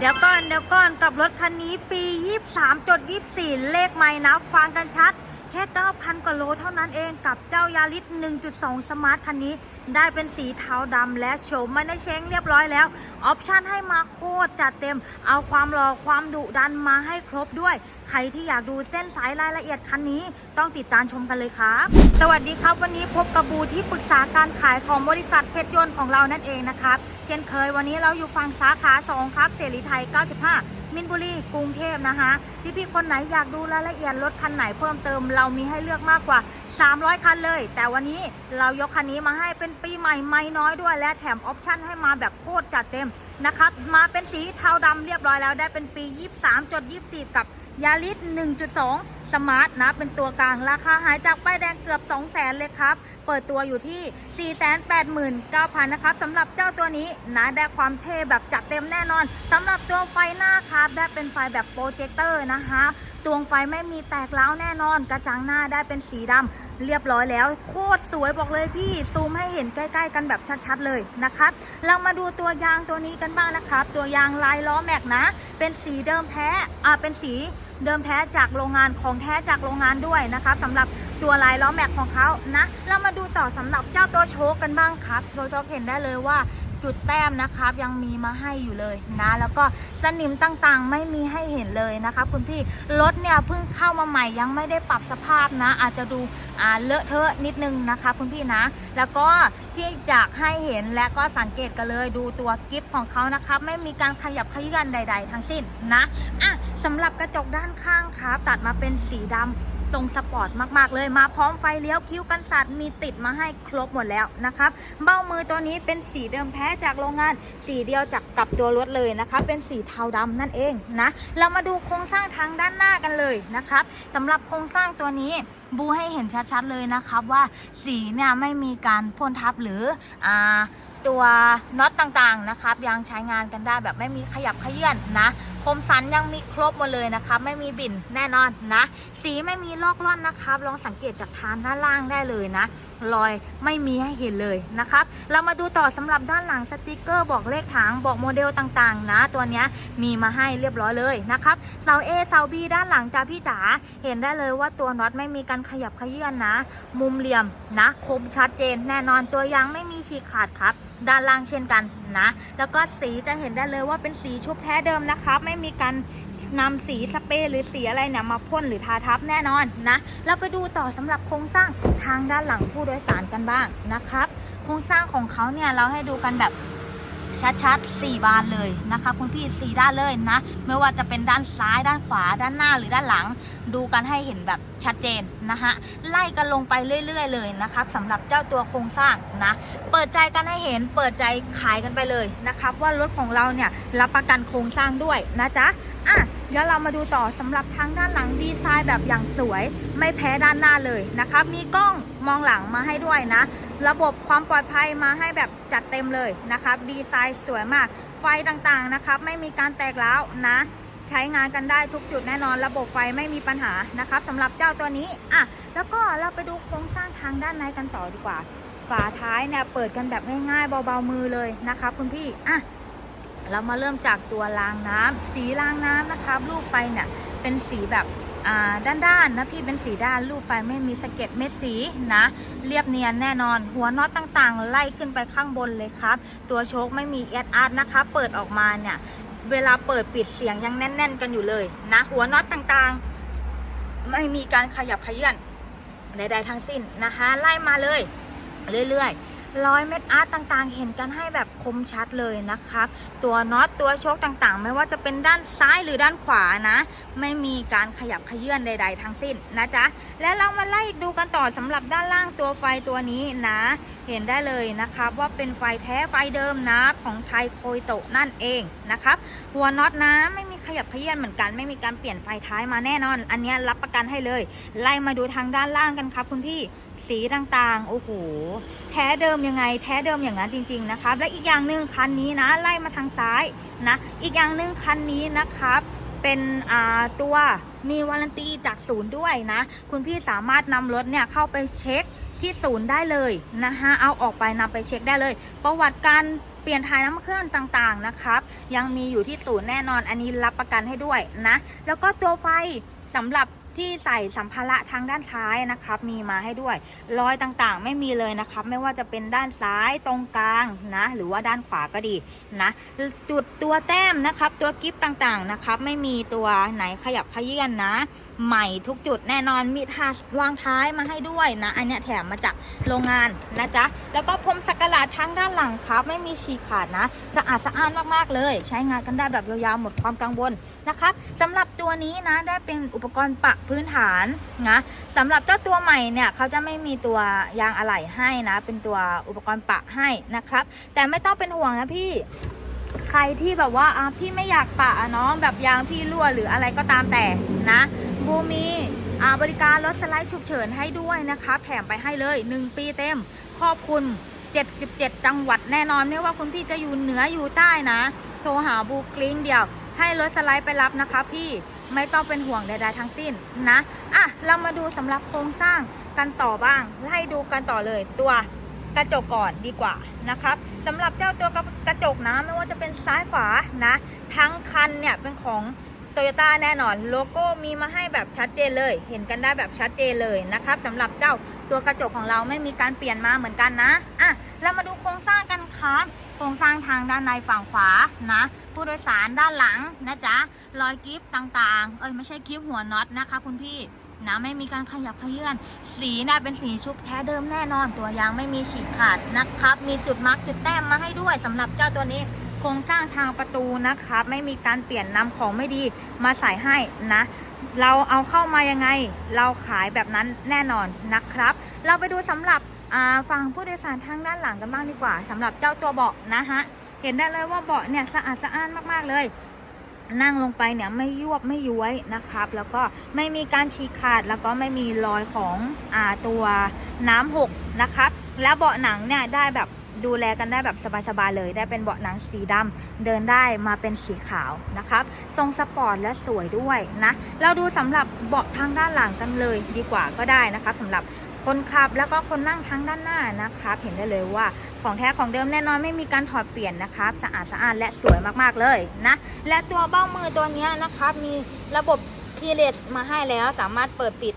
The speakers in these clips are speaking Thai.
เดี๋ยวก่อนเดี๋ยวก่อนกับรถคันนี้ปี 23จด24 เลขไม่นะฟังกันชัด แค่ 9,000 กว่าโลเท่านั้นเองกับเจ้ายาริส1.2 สมาร์ทคันนี้ ได้เป็นสีเทาดำและโฉมไม่ได้เช้งเรียบร้อยแล้ว ออปชั่นให้มาโคตรจัดเต็ม เอาความหล่อความดุดันมาให้ครบด้วย ใครที่อยากดูเส้นสายรายละเอียดคันนี้ต้องติดตามชมกันเลยครับ สวัสดีครับ วันนี้พบกับบูที่ปรึกษาการขายของบริษัทเพชรยนต์ของเรานั่นเองนะครับ เช่นเคยวันนี้เราอยู่ฝั่งสาขา 2 ครับเสรีไทย 95 มินบุรี กรุงเทพนะคะพี่ๆคนไหนอยากดูรายละเอียดรถคันไหนเพิ่มเติม เรามีให้เลือกมากกว่า 300 คันเลย แต่วันนี้เรายกคันนี้มาให้เป็นปีใหม่ไม่น้อยด้วย และแถมออปชั่นให้มาแบบโคตรจัดเต็มนะครับ มาเป็นสีเทาดำเรียบร้อยแล้วได้เป็นปี 23จด24 กับ ยาริส 1.2 สมาร์ทนะเป็นตัวกลาง ราคาหายจากป้ายแดงเกือบ 200,000เลยครับ เปิดตัวอยู่ที่ 489,000 นะครับสำหรับเจ้าตัวนี้นะได้ความเท่แบบจัดเต็มแน่นอนสำหรับตัวไฟหน้าครับ ได้เป็นไฟแบบโปรเจคเตอร์นะคะดวงไฟไม่มีแตกร้าวแน่นอน กระจังหน้าได้เป็นสีดำเรียบร้อยแล้ว โคตรสวยบอกเลยพี่ ซูมให้เห็นใกล้ ๆ กันแบบชัดๆเลยนะครับ เรามาดูตัวยางตัวนี้กันบ้างนะครับ ตัวยางลายล้อแม็กนะ เป็นสีเดิมแท้อ่าเป็นสี เดิมแท้จากโรงงานของแท้จากโรงงานด้วยนะครับสำหรับตัวลายล้อแม็กของเขานะ เรามาดูต่อสำหรับเจ้าตัวโชคกันบ้างครับโดยโชคเห็นได้เลยว่าจุดแต้มนะครับยังมีมาให้อยู่เลยนะ แล้วก็สนิมต่างๆ ไม่มีให้เห็นเลยนะคะคุณพี่รถเนี่ยเพิ่งเข้ามาใหม่ยังไม่ได้ปรับสภาพนะ อาจจะดูอ่าเลอะเทอะนิดนึงนะคะคุณพี่นะ แล้วก็ที่อยากให้เห็นและก็สังเกตกันเลยดูตัวกิฟต์ของเขานะครับไม่มีการขยับขยื่นใด ๆ ทั้งสิ้นนะอะสำหรับกระจกด้านข้างครับตัดมาเป็นสีดำ รงสปอร์ตมากๆ เลยมาพร้อมไฟเลี้ยวคิ้วกันสัตว์มีติดมาให้ครบหมดแล้วนะครับ เบ้ามือตัวนี้เป็นสีเดิมแท้จากโรงงาน สีเดียวจากกับตัวรถเลยนะคะเป็นสีเทาดำนั่นเองนะเรามาดูโครงสร้างทางด้านหน้ากันเลยนะครับสำหรับโครงสร้างตัวนี้บูให้เห็นชัดๆเลยนะครับว่าสีเนี่ยไม่มีการพ่นทับหรืออ่า ตัวน็อตต่างๆนะครับ ยังใช้งานกันได้แบบไม่มีขยับขยื่นนะคมสันยังมีครบหมดเลยนะครับ ไม่มีบิ่นแน่นอนนะ สีไม่มีลอกล่อนนะครับ ลองสังเกตจากทานด้านล่างได้เลยนะรอยไม่มีให้เห็นเลยนะครับ เรามาดูต่อสำหรับด้านหลังสติกเกอร์บอกเลขถังบอกโมเดลต่างๆ นะ ตัวนี้มีมาให้เรียบร้อยเลยนะครับเสา A เสา B ด้านหลังจ้าพี่จ๋าเห็นได้เลยว่าตัวน็อตไม่มีการขยับขยื่นนะ มุมเหลี่ยมนะ คมชัดเจนแน่นอนตัวยางไม่มีฉีกขาดครับด้านล่างเช่นกันนะ แล้วก็สีจะเห็นได้เลยว่าเป็นสีชุบแท้เดิมนะครับไม่มีการนำสีสเปรย์หรือสีอะไรเนี่ยมาพ่นหรือทาทับแน่นอนนะเราไปดูต่อสำหรับโครงสร้างทางด้านหลังผู้โดยสารกันบ้างนะครับ โครงสร้างของเขาเนี่ยเราให้ดูกันแบบชัดๆ 4 บานเลยนะคะคุณพี่ 4 ด้านเลยนะ ไม่ว่าจะเป็นด้านซ้ายด้านขวาด้านหน้าหรือด้านหลัง ดูกันให้เห็นแบบ ชัดเจนนะคะไล่กันลงไปเรื่อย ๆ เลยนะครับสำหรับเจ้าตัวโครงสร้างนะ เปิดใจกันให้เห็นเปิดใจขายกันไปเลยนะครับ ว่ารถของเราเนี่ยรับประกันโครงสร้างด้วยนะจ๊ะอะเดี๋ยวเรามาดูต่อสำหรับทางด้านหลังดีไซน์แบบอย่างสวยไม่แพ้ด้านหน้าเลยนะครับ มีกล้องมองหลังมาให้ด้วยนะ ระบบความปลอดภัยมาให้แบบจัดเต็มเลยนะครับ ดีไซน์สวยมากไฟต่างๆนะครับ ไม่มีการแตกร้วนะ ใช้งานกันได้ทุกจุดแน่นอนระบบไฟไม่มีปัญหานะครับสำหรับเจ้าตัวนี้อะแล้วก็เราไปดูโครงสร้างทางด้านในกันต่อดีกว่า ฝาท้ายเนี่ยเปิดกันแบบง่ายๆเบาๆมือเลยนะครับคุณพี่อะเรามาเริ่มจากตัวรางน้ำสีรางน้ำนะครับรูปไปเนี่ยเป็นสีแบบอ่าด้านๆนะพี่เป็นสีด้านรูปไปไม่มีสะเก็ดเม็ดสีนะ เรียบเนียนแน่นอน หัวน็อตต่างๆ ไล่ขึ้นไปข้างบนเลยครับ ตัวโชคไม่มีแอดอาร์ตนะคะ เปิดออกมาเนี่ย เวลาเปิดปิดเสียงยังแน่น ๆ กันอยู่เลยนะหัวน็อตต่างๆ ไม่มีการขยับขยื่นใดๆทั้งสิ้นนะคะ ไล่มาเลย เรื่อยๆ ร้อยเม็ดอาร์ตต่างๆ เห็นกันให้แบบคมชัดเลยนะครับตัวน็อตตัวโชคต่างๆ ไม่ว่าจะเป็นด้านซ้ายหรือด้านขวานะ ไม่มีการขยับขยื่นใด ๆ ทั้งสิ้นนะจ๊ะ และเรามาไล่ดูกันต่อสำหรับด้านล่างตัวไฟตัวนี้นะ เห็นได้เลยนะครับว่าเป็นไฟแท้ไฟเดิมนะของไทยโคยโตะนั่นเองนะครับหัวน็อตนะไม่มีขยับขยื่นเหมือนกัน ไม่มีการเปลี่ยนไฟท้ายมาแน่นอน อันนี้รับประกันให้เลย ไล่มาดูทางด้านล่างกันครับคุณพี่ สีต่างๆ โอ้โห แท้เดิมยังไง แท้เดิมอย่างนั้นจริง ๆ นะครับ และอีกอย่างหนึ่งคันนี้นะ ไล่มาทางซ้ายนะ อีกอย่างหนึ่งคันนี้นะครับ เป็นตัวมีวารันตีจากศูนย์ด้วยนะ คุณพี่สามารถนำรถเนี่ยเข้าไปเช็คที่ศูนย์ได้เลยนะคะเอาออกไปนำไปเช็คได้เลย ประวัติการเปลี่ยนถ่ายน้ำเครื่องต่างๆนะครับ ยังมีอยู่ที่ศูนย์แน่นอนอันนี้รับประกันให้ด้วยนะ แล้วก็ตัวไฟสำหรับ ที่ใส่สัมภาระทางด้านซ้ายนะครับ มีมาให้ด้วย รอยต่างๆ ไม่มีเลยนะครับ ไม่ว่าจะเป็นด้านซ้ายตรงกลางนะ หรือว่าด้านขวาก็ดีนะ จุดตัวแต้มนะครับ ตัวกิฟต์ต่างๆนะครับ ไม่มีตัวไหนขยับขยื่นนะ ใหม่ทุกจุดแน่นอนมีทาวางท้ายมาให้ด้วยนะ อันนี้แถมมาจากโรงงานนะจ๊ะ แล้วก็พรมสักการะทางด้านหลังครับ ไม่มีฉีกขาดนะ สะอาดสะอ้านมากๆเลย ใช้งานกันได้แบบยาวๆหมดความกังวลนะครับสำหรับตัวนี้นะได้เป็นอุปกรณ์ปะพื้นฐานนะสำหรับเจ้าตัวใหม่เนี่ยเขาจะไม่มีตัวยางอะไหล่ให้นะ เป็นตัวอุปกรณ์ปะให้นะครับ แต่ไม่ต้องเป็นห่วงนะพี่ใครที่แบบว่าพี่ไม่อยากปะอะเนาะแบบยางพี่รั่วหรืออะไรก็ตามแต่นะบูมีบริการรถสไลด์ฉุกเฉินให้ด้วยนะคะแถมไปให้เลย 1 ปีเต็มครอบคุณ 77 จังหวัดแน่นอนไม่ว่าคุณพี่จะอยู่เหนืออยู่ใต้นะ โทรหาบูกลิ้งเดียว ให้รถสไลด์ไปรับนะคะพี่ ไม่ต้องเป็นห่วงใดๆทั้งสิ้นนะอะเรามาดูสำหรับโครงสร้างกันต่อบ้างให้ดูกันต่อเลยตัวกระจกก่อนดีกว่านะครับสำหรับเจ้าตัวกระจกนะไม่ว่าจะเป็นซ้ายขวานะ ทั้งคันเนี่ยเป็นของโตโยต้าแน่นอนโลโก้มีมาให้แบบชัดเจนเลย เห็นกันได้แบบชัดเจนเลยนะครับสำหรับเจ้าตัวกระจกของเราไม่มีการเปลี่ยนมาเหมือนกันนะอะเรามาดูโครงสร้างกันครับ โครงสร้างทางด้านในฝั่งขวานะผู้โดยสารด้านหลังนะจ๊ะรอยกิฟต์ต่างๆ เอ้ยไม่ใช่กิฟต์หัวน็อตนะคะ คุณพี่นะไม่มีการขยับเขยื่อนสีนะเป็นสีชุบแท้เดิมแน่นอน ตัวยางไม่มีฉีกขาดนะครับ มีจุดมาร์กจุดแต้มมาให้ด้วยสำหรับเจ้าตัวนี้โครงสร้างทางประตูนะครับ ไม่มีการเปลี่ยนนำของไม่ดีมาใส่ให้นะเราเอาเข้ามายังไง เราขายแบบนั้นแน่นอนนะครับ เราไปดูสำหรับ อ่าฝั่งผู้โดยสารทางด้านหลังกันบ้างดีกว่าสำหรับเจ้าตัวเบาะนะฮะเห็นได้เลยว่าเบาะเนี่ยสะอาดสะอ้านมากๆเลย นั่งลงไปเนี่ยไม่ยวบไม่ย้วยนะครับ แล้วก็ไม่มีการฉีกขาดแล้วก็ไม่มีรอยของอาตัวน้ำหกนะครับ แล้วเบาะหนังเนี่ยได้แบบดูแลกันได้แบบสบายๆเลย ได้เป็นเบาะหนังสีดำเดินได้มาเป็นสีขาวนะครับ ทรงสปอร์ตและสวยด้วยนะ เราดูสำหรับเบาะทางด้านหลังกันเลยดีกว่าก็ได้นะครับสำหรับ คนขับแล้วก็คนนั่งทั้งด้านหน้านะครับเห็นได้เลยว่าของแท้ของเดิมแน่นอนไม่มีการถอดเปลี่ยนนะครับสะอาดสะอานและสวยมากๆเลยนะและตัวเบ้ามือตัวนี้นะครับมีระบบคีเลสมาให้แล้วสามารถเปิดปิด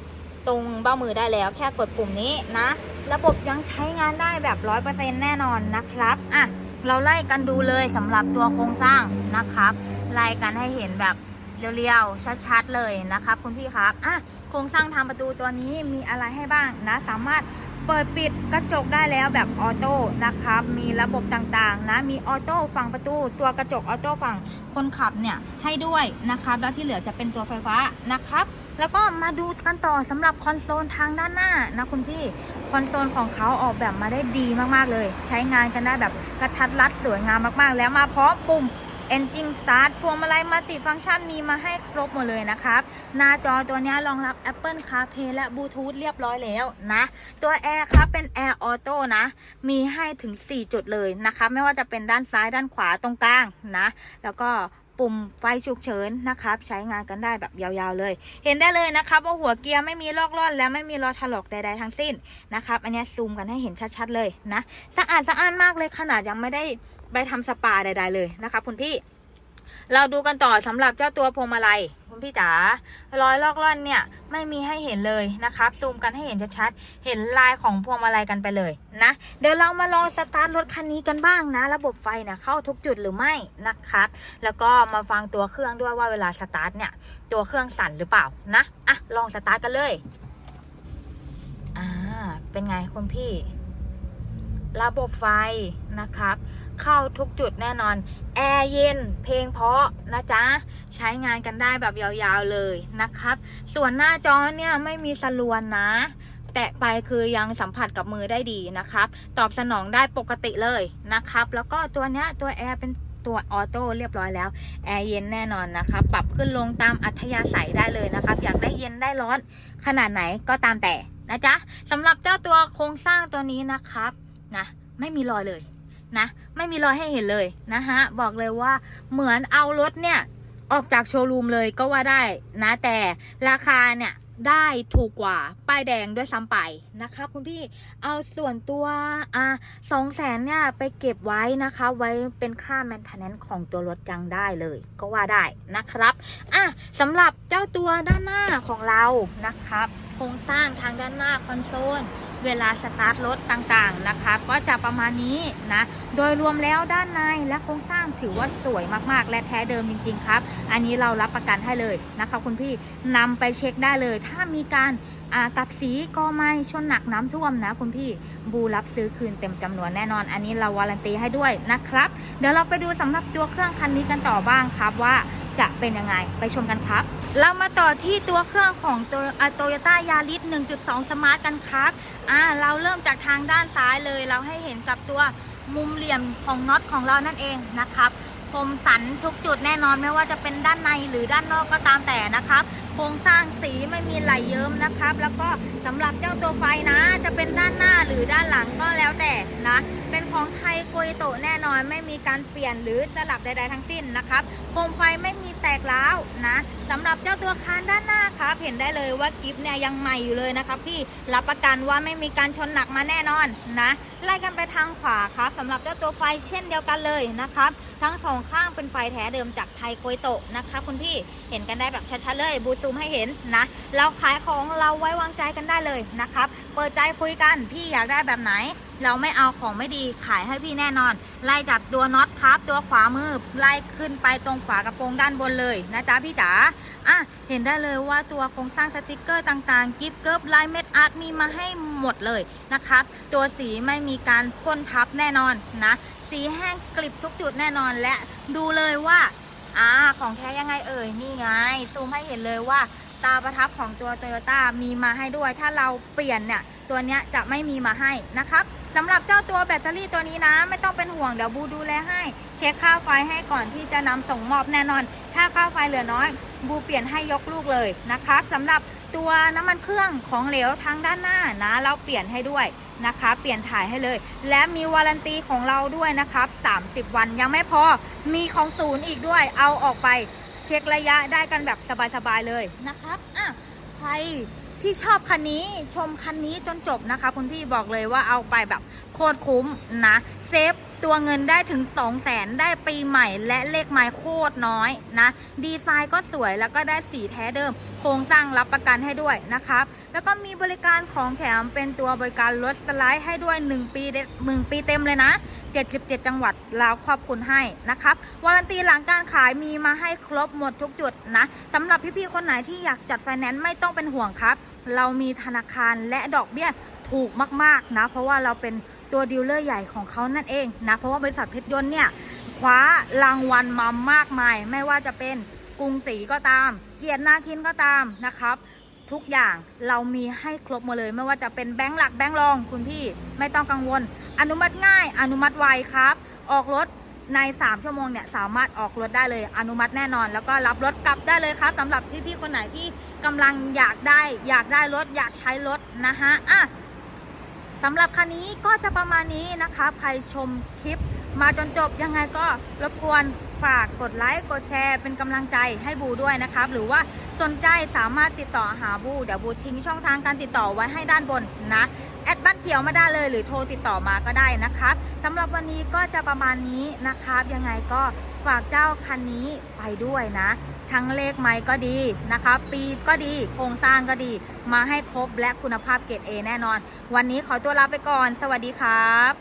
ตรงเบ้ามือได้แล้ว แค่กดปุ่มนี้นะ ระบบยังใช้งานได้แบบร้อยเปอร์เซ็นแน่นอนนะครับอะเราไล่กันดูเลยสำหรับตัวโครงสร้างนะครับไล่กันให้เห็นแบบ เรียวๆ ชัดๆ เลยนะครับคุณพี่ครับอะโครงสร้างทางประตูตัวนี้มีอะไรให้บ้างนะ สามารถเปิดปิดกระจกได้แล้วแบบออโต้นะครับ มีระบบต่างๆนะ มีออโต้ฝั่งประตู ตัวกระจกออโต้ฝั่งคนขับเนี่ยให้ด้วยนะครับ แล้วที่เหลือจะเป็นตัวไฟฟ้านะครับ แล้วก็มาดูกันต่อสำหรับคอนโซลทางด้านหน้านะคุณพี่ คอนโซลของเขาออกแบบมาได้ดีมากๆเลย ใช้งานกันได้แบบกระทัดรัดสวยงามมากๆ แล้วมาพร้อมปุ่ม Engine Start พวงมาลัยมัลติฟังก์ชันมีมาให้ครบหมดเลยนะครับ หน้าจอตัวนี้รองรับ Apple CarPlay และ Bluetooth เรียบร้อยแล้วนะ ตัวแอร์ครับเป็น Air Auto นะ มีให้ถึง 4 จุดเลยนะคะ ไม่ว่าจะเป็นด้านซ้ายด้านขวาตรงกลางนะ แล้วก็ ปุ่มไฟฉุกเฉินนะครับ ใช้งานกันได้แบบยาวๆเลย เห็นได้เลยนะครับว่าหัวเกียร์ไม่มีลอกล่อนและไม่มีรอยถลอกใดๆทั้งสิ้นนะครับ อันนี้ซูมกันให้เห็นชัดๆเลยนะ สะอาดสะอ้านมากเลยขนาดยังไม่ได้ไปทำสปาใดๆเลยนะคะคุณพี่ เราดูกันต่อสำหรับเจ้าตัวพวงมาลัยคุณพี่จ๋ารอยลอกล่อนเนี่ยไม่มีให้เห็นเลยนะครับซูมกันให้เห็นชัดๆเห็นลายของพวงมาลัยกันไปเลยนะเดี๋ยวเรามาลองสตาร์ทรถคันนี้กันบ้างนะ ระบบไฟนี่ยเข้าทุกจุดหรือไม่นะครับ แล้วก็มาฟังตัวเครื่องด้วยว่าเวลาสตาร์ทเนี่ยตัวเครื่องสั่นหรือเปล่านะอะลองสตาร์ทกันเลยอ่าเป็นไงคุณพี่ ระบบไฟนะครับ เข้าทุกจุดแน่นอน แอร์เย็น เพลงเพราะนะจ๊ะ ใช้งานกันได้แบบยาวๆเลยนะครับ ส่วนหน้าจอเนี่ยไม่มีสลวนนะ แตะไปคือยังสัมผัสกับมือได้ดีนะครับ ตอบสนองได้ปกติเลยนะครับ แล้วก็ตัวเนี้ยตัวแอร์เป็นตัวออโต้เรียบร้อยแล้ว แอร์เย็นแน่นอนนะครับปรับขึ้นลงตามอัธยาศัยได้เลยนะครับ อยากได้เย็นได้ร้อน ขนาดไหนก็ตามแต่นะจ๊ะสำหรับเจ้าตัวโครงสร้างตัวนี้นะครับ นะไม่มีรอยเลยนะไม่มีรอยให้เห็นเลยนะฮะบอกเลยว่าเหมือนเอารถเนี่ยออกจากโชว์รูมเลยก็ว่าได้นะแต่ราคาเนี่ยได้ถูกกว่าป้ายแดงด้วยซ้ำไปนะคะคุณพี่เอาส่วนตัวอ่าสองแสนเนี่ยไปเก็บไว้นะคะ ไว้เป็นค่า maintenance ของตัวรถยังได้เลย ก็ว่าได้นะครับอะสำหรับเจ้าตัวด้านหน้าของเรานะครับโครงสร้างทางด้านหน้าคอนโซล เวลาสตาร์ทรถต่างๆนะคะ ก็จะประมาณนี้นะ โดยรวมแล้วด้านในและโครงสร้างถือว่าสวยมากๆ และแท้เดิมจริง ๆ ครับ อันนี้เรารับประกันให้เลยนะคะคุณพี่นำไปเช็คได้เลย ถ้ามีการอัดสีก็ไม่ชนหนักน้ำท่วมนะคุณพี่บูรับซื้อคืนเต็มจำนวนแน่นอน อันนี้เราวารันตีให้ด้วยนะครับ เดี๋ยวเราไปดูสำหรับตัวเครื่องคันนี้กันต่อบ้างครับว่าจะเป็นยังไงไปชมกันครับ เรามาต่อที่ตัวเครื่องของตัวโตโยต้ายาริส1.2 สมาร์ทกันครับอ่าเราเริ่มจากทางด้านซ้ายเลย เราให้เห็นกับตัวมุมเหลี่ยมของน็อตของเรานั่นเองนะครับคมสันทุกจุดแน่นอนไม่ว่าจะเป็นด้านในหรือด้านนอกก็ตามแต่นะครับ โครงสร้างสีไม่มีไหลเยิ้มนะครับ แล้วก็สำหรับเจ้าตัวไฟนะ จะเป็นด้านหน้าหรือด้านหลังก็แล้วแต่นะ เป็นของไทยโกยโตแน่นอนไม่มีการเปลี่ยนหรือสลับใดๆทั้งสิ้นนะครับ โคมไฟไม่มี แตกร้าวนะสำหรับเจ้าตัวคานด้านหน้าครับเห็นได้เลยว่ากิฟเนี่ยยังใหม่อยู่เลยนะครับพี่รับประกันว่าไม่มีการชนหนักมาแน่นอนนะไล่กันไปทางขวาครับสำหรับเจ้าตัวไฟเช่นเดียวกันเลยนะครับทั้งสองข้างเป็นไฟแท้เดิมจากไทยโกยโตะนะคะคุณพี่เห็นกันได้แบบชัดๆเลยบูซูมให้เห็นนะเราขายของเราไว้วางใจกันได้เลยนะครับเปิดใจคุยกันพี่อยากได้แบบไหน เราไม่เอาของไม่ดีขายให้พี่แน่นอน ไล่จากตัวน็อตครับตัวขวามือไล่ขึ้นไปตรงฝากระโปรงด้านบนเลยนะจ๊ะพี่จ๋าอะเห็นได้เลยว่าตัวโครงสร้างสติกเกอร์ต่างๆ กิฟต์เกิร์บลายเม็ดอาร์ตมีมาให้หมดเลยนะครับตัวสีไม่มีการพ่นทับแน่นอนนะสีแห้งกริบทุกจุดแน่นอนและดูเลยว่าอ่าของแท้ยังไงเอ่ยนี่ไงซูมให้เห็นเลยว่าตาประทับของตัวโตโยต้ามีมาให้ด้วย ถ้าเราเปลี่ยนเนี่ย ตัวเนี้ยจะไม่มีมาให้นะครับสำหรับเจ้าตัวแบตเตอรี่ตัวนี้นะ ไม่ต้องเป็นห่วงเดี๋ยวบูดูแลให้ เช็คค่าไฟให้ก่อนที่จะนำส่งมอบแน่นอน ถ้าค่าไฟเหลือน้อย บูเปลี่ยนให้ยกลูกเลยนะครับสำหรับตัวน้ำมันเครื่องของเหลวทางด้านหน้านะ เราเปลี่ยนให้ด้วยนะคะ เปลี่ยนถ่ายให้เลย และมีวารันตีของเราด้วยนะครับ 30 วันยังไม่พอมีของศูนย์อีกด้วย เอาออกไป เช็คระยะได้กันแบบสบายๆเลยนะครับอะใคร ที่ชอบคันนี้ชมคันนี้จนจบนะคะคุณพี่บอกเลยว่าเอาไปแบบโคตรคุ้มนะเซฟ ตัวเงินได้ถึง 2 0 0แสนได้ปีใหม่และเลขไม้โคตรน้อยนะ ดีไซน์ก็สวยแล้วก็ได้สีแท้เดิม โครงสร้างรับประกันให้ด้วยนะครับ แล้วก็มีบริการของแถมเป็นตัวบริการรถสไลด์ให้ด้วย 1 ปีเด็หนึ่งปีเต็มเลยนะ 77 จังหวัดแล้วขอบคุณให้นะครับวารันตีหลังการขายมีมาให้ครบหมดทุกจุดนะสำหรับพี่ๆคนไหนที่อยากจัดไฟแนนซ์ไม่ต้องเป็นห่วงครับ เรามีธนาคารและดอกเบี้ยถูกมากๆนะ เพราะว่าเราเป็น ตัวดีลเลอร์ใหญ่ของเขานั่นเองนะ เพราะว่าบริษัทเพชรยนต์เนี่ยคว้ารางวัลมามากมาย ไม่ว่าจะเป็นกรุงศรีก็ตาม เกียรตินาคินก็ตามนะครับ ทุกอย่างเรามีให้ครบหมดเลย ไม่ว่าจะเป็นแบงค์หลักแบงค์รองคุณพี่ไม่ต้องกังวล อนุมัติง่าย อนุมัติไวครับ ออกรถใน 3 ชั่วโมงเนี่ยสามารถออกรถได้เลย อนุมัติแน่นอน แล้วก็รับรถกลับได้เลยครับสำหรับพี่ๆคนไหนที่กำลังอยากได้ อยากได้รถอยากใช้รถนะฮะอะ สำหรับคันนี้ก็จะประมาณนี้นะคะ ใครชมคลิปมาจนจบยังไงก็รบกวน ฝากกดไลค์กดแชร์เป็นกำลังใจให้บูด้วยนะครับ หรือว่าสนใจสามารถติดต่อหาบูเดี๋ยวบูทิ้งช่องทางการติดต่อไว้ให้ด้านบนนะแอดบัตรเขียวมาได้เลย หรือโทรติดต่อมาก็ได้นะครับสำหรับวันนี้ก็จะประมาณนี้นะครับยังไงก็ฝากเจ้าคันนี้ไปด้วยนะ ทั้งเลขไม้ก็ดีนะครับปีก็ดีโครงสร้างก็ดี มาให้ครบและคุณภาพเกรด A แน่นอน วันนี้ขอตัวลาไปก่อน สวัสดีครับ